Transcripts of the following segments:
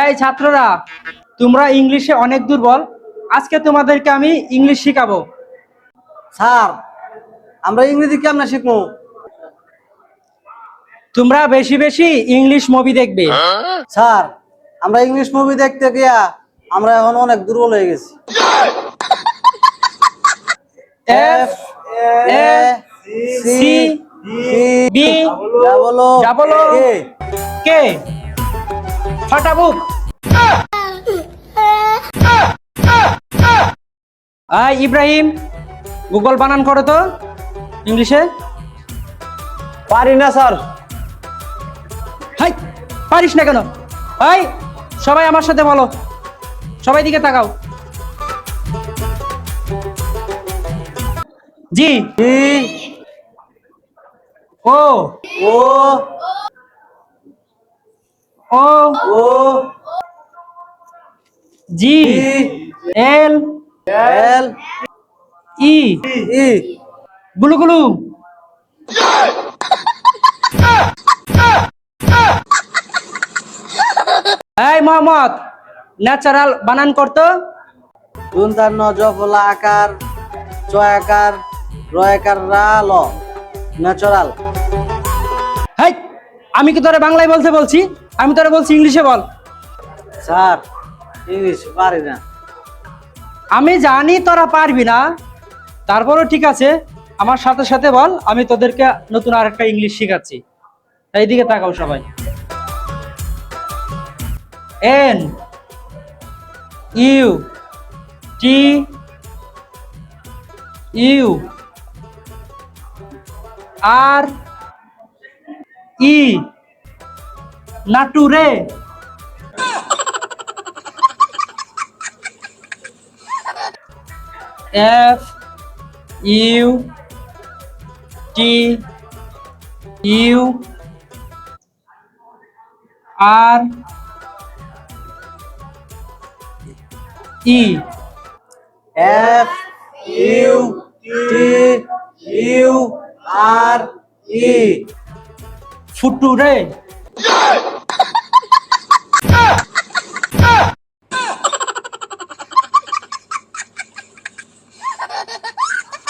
এই ছাত্ররা তোমরা ইংলিশে অনেক দুর্বল। আজকে তোমাদেরকে আমি ইংলিশ শিখাবো। স্যার আমরা ইংরেজি কেমন শিখব? তোমরা বেশি বেশি ইংলিশ মুভি দেখবে। স্যার আমরা ইংলিশ মুভি দেখতে গিয়া আমরা এখন অনেক দুর্বল হয়ে গেছি। F A C B double K I Ibrahim Google বানান করো তো ইংলিশে। পারি না স্যার। হাই পারিস না কেন? হাই সবাই আমার সাথে বলো। সবাই দিকে তাকাও। জি। জি। ও। ও। ও ও। জি। এল। এল। ই। ই। গুলু গুলু। এই মোহাম্মদ ন্যাচারাল বানান করতো। দুন্তান্ন জফলা আকার চ আকার র আকার রা ল। ন্যাচারাল হাই আমি কি তোরে বাংলায় বলতে বলছি? আমি তোরা বলছি ইংলিশে বল। স্যার ইংলিশ পারি না। আমি জানি তোরা পারবি না। তারপরেও ঠিক আছে আমার সাথে সাথে বল আমি তোদেরকে নতুন আরেকটা ইংলিশ শেখাচ্ছি। এইদিকে তাকাও সবাই। N U T U R E nature F U T U R E F U T U R E future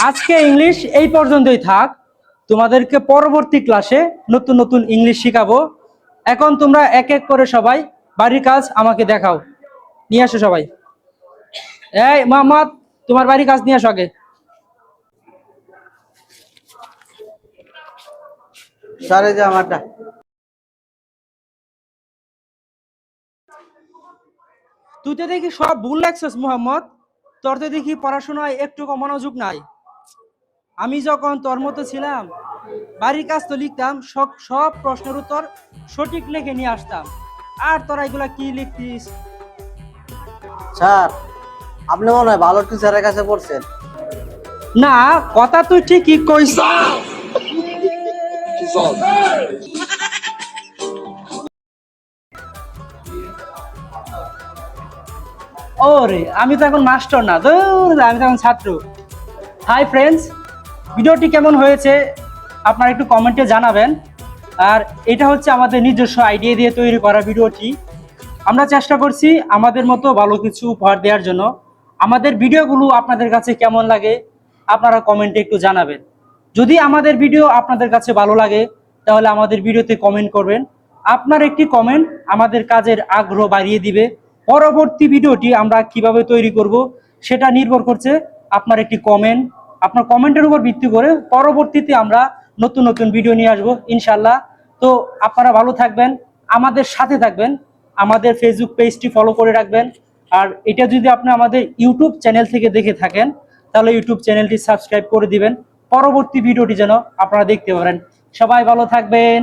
আজকে ইংলিশ এই পর্যন্তই থাক। তোমাদেরকে পরবর্তী ক্লাসে নতুন নতুন ইংলিশ শিখাবো। এখন তোমরা এক এক করে সবাই বাড়ির কাজ আমাকে দেখাও। নিয়ে আসো সবাই। এই, মোহাম্মদ, তোমার বাড়ির কাজ নিয়ে আসো আগে। এই যে আমারটা। তুই তো দেখি সব ভুল লাগছিস মোহাম্মদ। তোর তো দেখি পড়াশোনায় একটু মনোযোগ নাই। আমি যখন তোর মতো ছিলাম বাড়ির কাজ তো লিখতাম সব সব প্রশ্নের উত্তর সঠিক লিখে নিয়ে আসতাম। আর তোরা এগুলা কি লিখতিস? স্যার আপনি মনে হয় ভালো টিচারের কাছে পড়ছেন। না কথা তুই ঠিকই কইস। ওরে, আমি তো এখন মাস্টার না আমি তো এখন ছাত্র। হাই ফ্রেন্ডস ভিডিওটি কেমন হয়েছে আপনারা একটু কমেন্টে জানাবেন। আর এটা হচ্ছে আমাদের নিজস্ব আইডিয়া দিয়ে তৈরি করা ভিডিওটি। আমরা চেষ্টা করছি আমাদের মতো ভালো কিছু উপহার দেওয়ার জন্য। আমাদের ভিডিওগুলো আপনাদের কাছে কেমন লাগে, আপনারা কমেন্টে একটু জানাবেন। যদি আমাদের ভিডিও আপনাদের কাছে ভালো লাগে, তাহলে আমাদের ভিডিওতে কমেন্ট করবেন। আপনার একটি কমেন্ট আমাদের কাজের আগ্রহ বাড়িয়ে দিবে। পরবর্তী ভিডিওটি আমরা কীভাবে তৈরি করব সেটা নির্ভর করছে আপনার একটি কমেন্ট আপনার কমেন্টের উপর ভিত্তি করে পরবর্তীতে আমরা নতুন নতুন ভিডিও নিয়ে আসব ইনশাল্লাহ তো আপনারা ভালো থাকবেন, আমাদের সাথে থাকবেন, আমাদের ফেসবুক পেজটি ফলো করে রাখবেন। আর এটা যদি আপনি আমাদের ইউটিউব চ্যানেল থেকে দেখে থাকেন, তাহলে ইউটিউব চ্যানেলটি সাবস্ক্রাইব করে দিবেন। পরবর্তী ভিডিওটি যেন আপনারা দেখতে পারেন। সবাই ভালো থাকবেন।